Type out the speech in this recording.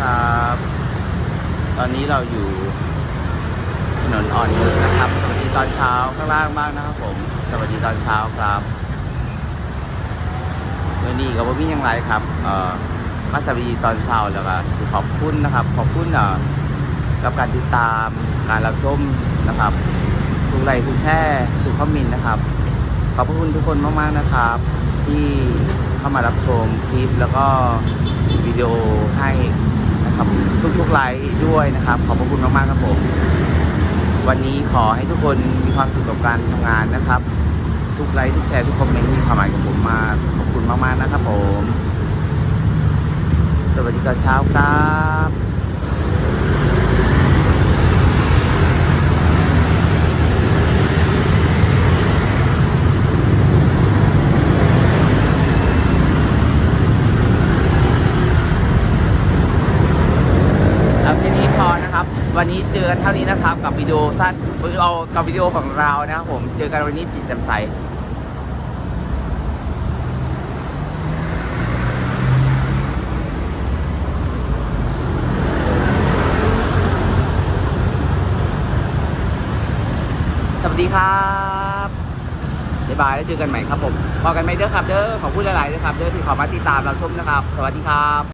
ครับ ตอนนี้เราอยู่ถนนอ่อนนุชนะครับ สวัสดีตอนเช้าข้างล่างมากนะครับผม สวัสดีตอนเช้าครับวันนี้กับพี่ยังไรครับ เอ่อมาสวัสดีตอนเช้าแล้วก็สขอบคุณนะครับ ขอบคุณเอ่อกับการติดตามการรับชมนะครับ ทุกไลค์ทุกแช่ทุกคอมเมนต์นะครับ ขอบคุณทุกคนมากๆนะครับ ที่เข้ามารับชมคลิปแล้วก็วิดีโอให้ นะครับทุกๆไลค์ด้วยนะครับ ขอบพระคุณมากๆครับผม วันนี้ขอให้ทุกคนมีความสุขกับการทำงานนะครับ ทุกไลค์ทุกแชร์ทุกคอมเมนต์มีความหมายกับผมมากขอบคุณมากๆนะครับผม สวัสดีตอนเช้าครับ เอาแค่นี้พอนะครับ วันนี้เจอกันเท่านี้นะครับกับวิดีโอสั้นเอากับวิดีโอของเรานะครับผมเจอกันวันนี้จิตแจ่มใสสวัสดีครับบ๊ายบายแล้วเจอกันใหม่ครับผมพอกันไหมเด้อครับเด้อขอบคุณหลายๆนะครับเด้อที่เขอมาติดตามเราชมนะครับ สวัสดีครับ